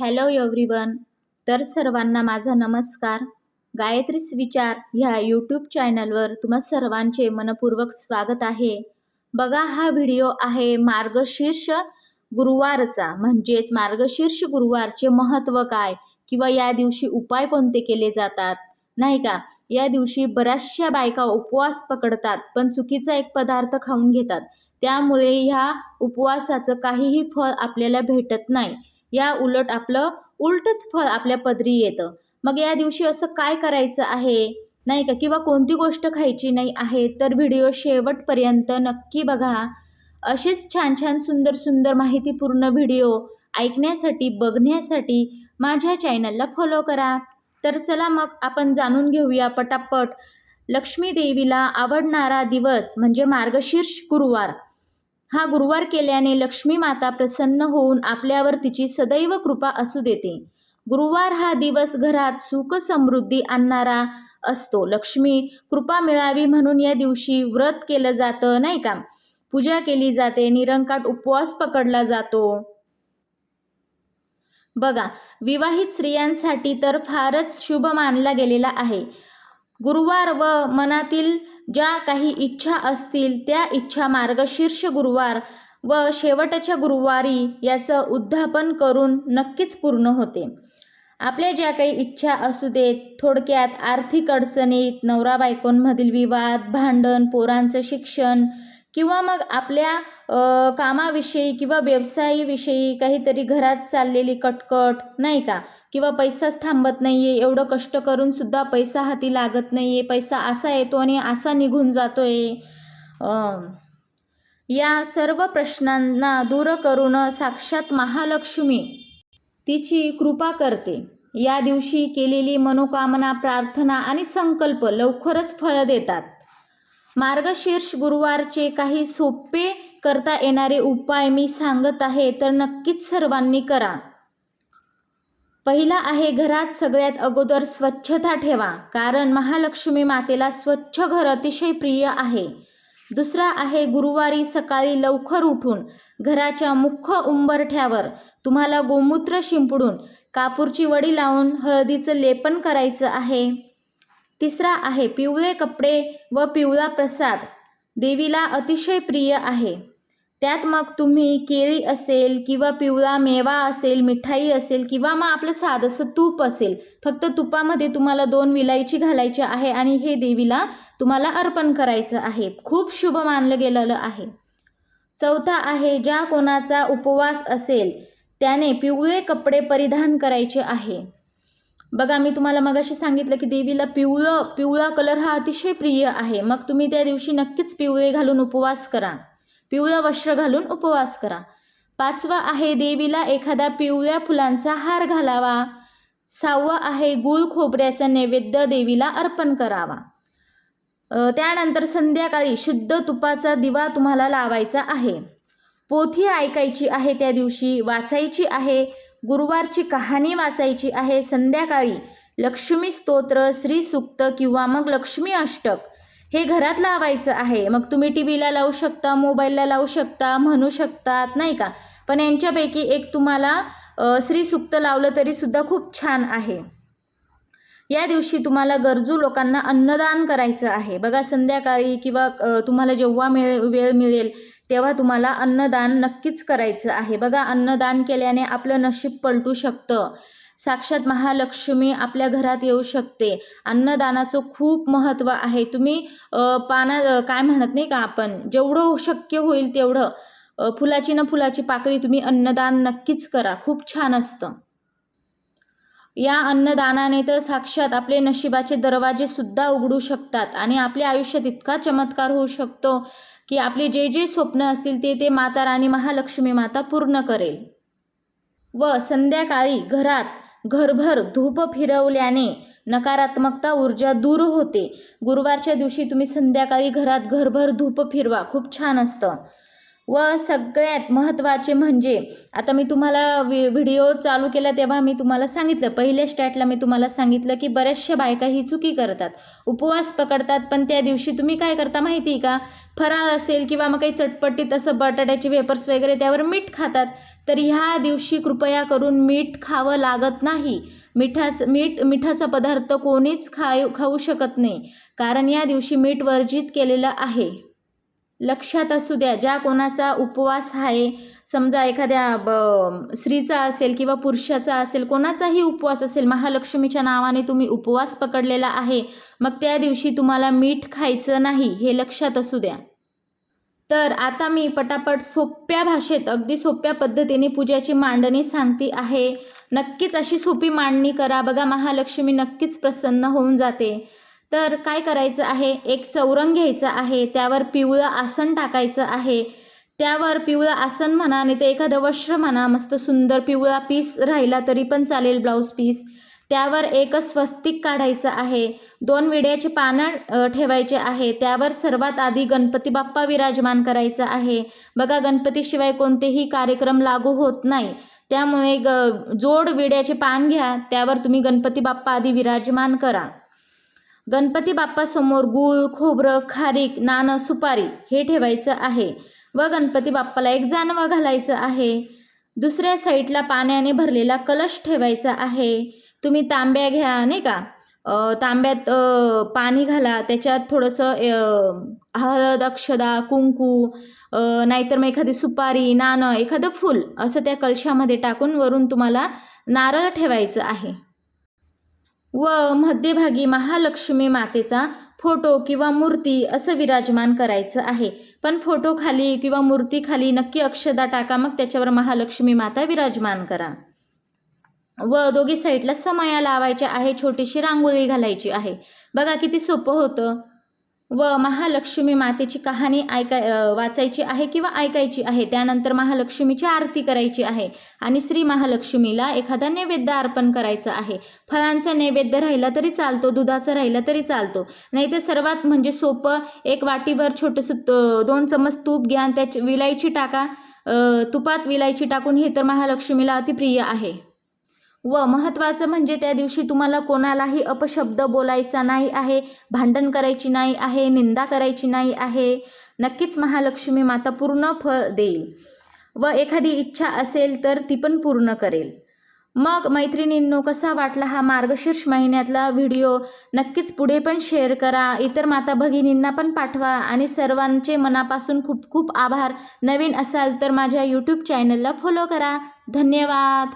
Hello everyone तर सर्वांना माझा नमस्कार. गायत्री विचार ह्या यूट्यूब चॅनलवर तुम्हा सर्वांचे मनपूर्वक स्वागत आहे. बघा हा व्हिडिओ आहे मार्गशीर्ष गुरुवारचा. म्हणजेच मार्गशीर्ष गुरुवारचे महत्त्व काय? किंवा या दिवशी उपाय कोणते केले जातात? नाही का? या दिवशी बऱ्याचशा बायका उपवास पकडतात पण चुकीचा एक पदार्थ खाऊन घेतात. त्यामुळे ह्या उपवासाचं काहीही फळ आपल्याला भेटत नाही. या उलट आपलं उलटच फळ आपल्या पदरी येतं. मग या दिवशी असं काय करायचं आहे? नाही का? किंवा कोणती गोष्ट खायची नाही आहे? तर व्हिडिओ शेवटपर्यंत नक्की बघा. असेच छान छान सुंदर सुंदर माहितीपूर्ण व्हिडिओ ऐकण्यासाठी बघण्यासाठी माझ्या चॅनलला फॉलो करा. तर चला मग आपण जाणून घेऊया पटापट लक्ष्मी देवीला आवडणारा दिवस म्हणजे मार्गशीर्ष गुरुवार. हा गुरुवार केल्याने लक्ष्मी माता प्रसन्न होऊन आपल्यावर तिची सदैव कृपा असू देते. गुरुवार हा दिवस घरात सुख समृद्धी आणणारा असतो. लक्ष्मी कृपा मिळावी म्हणून या दिवशी व्रत केलं जातं नाही का? पूजा केली जाते निरंकाट उपवास पकडला जातो. बघा विवाहित स्त्रियांसाठी तर फारच शुभ मानला गेलेला आहे. गुरुवार व मनातील ज्या काही इच्छा असतील त्या इच्छा मार्गशीर्ष गुरुवार व शेवटच्या गुरुवारी याचं उद्यापन करून नक्कीच पूर्ण होते. आपल्या ज्या काही इच्छा असू देत थोडक्यात आर्थिक अडचणीत नवरा बायकोंमधील विवाद भांडण पोरांचं शिक्षण किंवा मग आपल्या कामाविषयी किंवा व्यवसायाविषयी काहीतरी घरात चाललेली कटकट नाही का? किंवा पैसाच थांबत नाही आहे एवढं कष्ट करूनसुद्धा पैसा हाती लागत नाही आहे पैसा असा येतो आणि असा निघून जातो आहे या सर्व प्रश्नांना दूर करून साक्षात महालक्ष्मी तिची कृपा करते. या दिवशी केलेली मनोकामना प्रार्थना आणि संकल्प लवकरच फळ देतात. मार्गशीर्ष गुरुवारचे काही सोपे करता येणारे उपाय मी सांगत आहे तर नक्कीच सर्वांनी करा. पहिला आहे घरात सगळ्यात अगोदर स्वच्छता ठेवा कारण महालक्ष्मी मातेला स्वच्छ घर अतिशय प्रिय आहे. दुसरा आहे गुरुवारी सकाळी लवकर उठून घराच्या मुख्य उंबरठ्यावर तुम्हाला गोमूत्र शिंपडून कापूरची वडी लावून हळदीचं लेपन करायचं आहे. तिसरा आहे पिवळे कपडे व पिवळा प्रसाद. देवीला अतिशय प्रिय आहे. त्यात मग तुम्ही केळी असेल किंवा पिवळा मेवा असेल मिठाई असेल किंवा मग आपलं साधंसं तूप असेल फक्त तुपामध्ये तुम्हाला दोन विलायची घालायची आहे आणि हे देवीला तुम्हाला अर्पण करायचं आहे. खूप शुभ मानलं गेलेलं आहे. चौथा आहे ज्या कोणाचा उपवास असेल त्याने पिवळे कपडे परिधान करायचे आहे. बघा मी तुम्हाला मगाशी सांगितलं की देवीला पिवळं पिवळा कलर हा अतिशय प्रिय आहे. मग तुम्ही त्या दिवशी नक्कीच पिवळे घालून उपवास करा. पिवळं वस्त्र घालून उपवास करा. पाचवा आहे देवीला एखादा पिवळ्या फुलांचा हार घालावा. सहावा आहे गुळ खोबऱ्याचा नैवेद्य देवीला अर्पण करावा. त्यानंतर संध्याकाळी शुद्ध तुपाचा दिवा तुम्हाला लावायचा आहे. पोथी ऐकायची आहे त्या दिवशी वाचायची आहे. गुरुवारची कहाणी वाचायची आहे. संध्याकाळी लक्ष्मी स्तोत्र श्री सुक्त किंवा मग लक्ष्मी अष्टक हे घरात लावायचं आहे. मग तुम्ही टी व्हीला लावू शकता मोबाईलला लावू शकता म्हणू शकतात नाही का? पण यांच्यापैकी एक तुम्हाला अ, श्री सुक्त लावलं तरीसुद्धा खूप छान आहे. या दिवशी तुम्हाला गरजू लोकांना अन्नदान करायचं आहे. बघा संध्याकाळी किंवा तुम्हाला जेव्हा मिळेल वेळ मिळेल तेव्हा तुम्हाला अन्नदान नक्कीच करायचं आहे. बघा अन्नदान केल्याने आपलं नशीब पलटू शकतं. साक्षात महालक्ष्मी आपल्या घरात येऊ शकते. अन्नदानाचं खूप महत्त्व आहे. तुम्ही पाना काय म्हणत नाही का आपण? जेवढं शक्य होईल तेवढं फुलाची ना फुलाची पाकळी तुम्ही अन्नदान नक्कीच करा. खूप छान असतं. या अन्नदानाने तर साक्षात आपले नशिबाचे दरवाजे सुद्धा उघडू शकतात आणि आपल्या आयुष्यात इतका चमत्कार होऊ शकतो. की आपले जे जे स्वप्न असतील ते ते माता राणी महालक्ष्मी माता पूर्ण करेल. व संध्याकाळी घरात घरभर धूप फिरवल्याने नकारात्मकता ऊर्जा दूर होते. गुरुवारच्या दिवशी तुम्ही संध्याकाळी घरात घरभर धूप फिरवा. खूप छान असतं. व सगळ्यात महत्त्वाचे म्हणजे आता मी तुम्हाला वि व्हिडिओ चालू केला तेव्हा मी तुम्हाला सांगितलं. पहिल्या स्टॅटला मी तुम्हाला सांगितलं की बऱ्याचशा बायका ही चुकी करतात. उपवास पकडतात पण त्या दिवशी तुम्ही काय करता माहिती आहे का? फराळ असेल किंवा मग काही चटपटीत असं बटाट्याचे वेपर्स वगैरे त्यावर मीठ खातात. तर ह्या दिवशी कृपया करून मीठ खावं लागत नाही. मिठाचं मीठ मिठाचा पदार्थ कोणीच खाऊ खाऊ शकत नाही. कारण या दिवशी मीठ वर्जित केलेलं आहे. लक्षात असू द्या ज्या कोणाचा उपवास आहे समजा एखाद्या ब स्त्रीचा असेल किंवा पुरुषाचा असेल कोणाचाही उपवास असेल महालक्ष्मीच्या नावाने तुम्ही उपवास पकडलेला आहे मग त्या दिवशी तुम्हाला मीठ खायचं नाही हे लक्षात असू द्या. तर आता मी पटापट सोप्या भाषेत अगदी सोप्या पद्धतीने पूजाची मांडणी सांगते आहे. नक्कीच अशी सोपी मांडणी करा. बघा महालक्ष्मी नक्कीच प्रसन्न होऊन जाते. तर काय करायचं आहे? एक चौरंग घ्यायचं आहे त्यावर पिवळं आसन टाकायचं आहे. त्यावर पिवळं आसन म्हणा नाही तर एखादं वस्त्र म्हणा मस्त सुंदर पिवळा पीस राहिला तरी पण चालेल ब्लाऊज पीस. त्यावर एक स्वस्तिक काढायचं आहे. दोन विड्याची पानं ठेवायचे आहे. त्यावर सर्वात आधी गणपती बाप्पा विराजमान करायचं आहे. बघा गणपतीशिवाय कोणतेही कार्यक्रम लागू होत नाही. त्यामुळे ग जोड विड्याचे पान घ्या. त्यावर तुम्ही गणपती बाप्पा आधी विराजमान करा. गणपती बाप्पासमोर गूळ खोबरं खारीक नाणं सुपारी हे ठेवायचं आहे व गणपती बाप्पाला एक जानवा घालायचं आहे. दुसऱ्या साईडला पाण्याने भरलेला कलश ठेवायचा आहे. तुम्ही तांब्या घ्या नाही का? तांब्यात पाणी घाला त्याच्यात थोडंसं हळद अक्षदा कुंकू नाहीतर मग एखादी सुपारी नाणं एखादं फूल असं त्या कलशामध्ये टाकून वरून तुम्हाला नारळ ठेवायचं आहे. व मध्यभागी महालक्ष्मी मातेचा फोटो किंवा मूर्ती असं विराजमान करायचं आहे. पण फोटो खाली किंवा मूर्ती खाली नक्की अक्षदा टाका मग त्याच्यावर महालक्ष्मी माता विराजमान करा. व दोघी साईडला समया लावायच्या आहे छोटीशी रांगोळी घालायची आहे. बघा किती सोपं होतं. व महालक्ष्मी मातेची कहाणी ऐकाय वाचायची आहे किंवा ऐकायची आहे त्यानंतर महालक्ष्मीची आरती करायची आहे आणि श्री महालक्ष्मीला एखादा नैवेद्य अर्पण करायचा आहे. फळांचा नैवेद्य राहिला तरी चालतो दुधाचा राहिला तरी चालतो. नाही तर सर्वात म्हणजे सोपं एक वाटीभर छोटंसं त- दोन चमच तूप घ्या आणि त्याची विलायची टाका. तुपात विलायची टाकून हे तर महालक्ष्मीला अतिप्रिय आहे. व महत्त्वाचं म्हणजे त्या दिवशी तुम्हाला कोणालाही अपशब्द बोलायचा नाही आहे भांडण करायची नाही आहे निंदा करायची नाही आहे. नक्कीच महालक्ष्मी माता पूर्ण फळ देईल. व एखादी इच्छा असेल तर ती पण पूर्ण करेल. मग मैत्रिणींनो कसा वाटला हा मार्गशीर्ष महिन्यातला व्हिडिओ? नक्कीच पुढे पण शेअर करा. इतर माता भगिनींना पण पाठवा. आणि सर्वांचे मनापासून खूप खूप आभार. नवीन असाल तर माझ्या यूट्यूब चॅनलला फॉलो करा. धन्यवाद.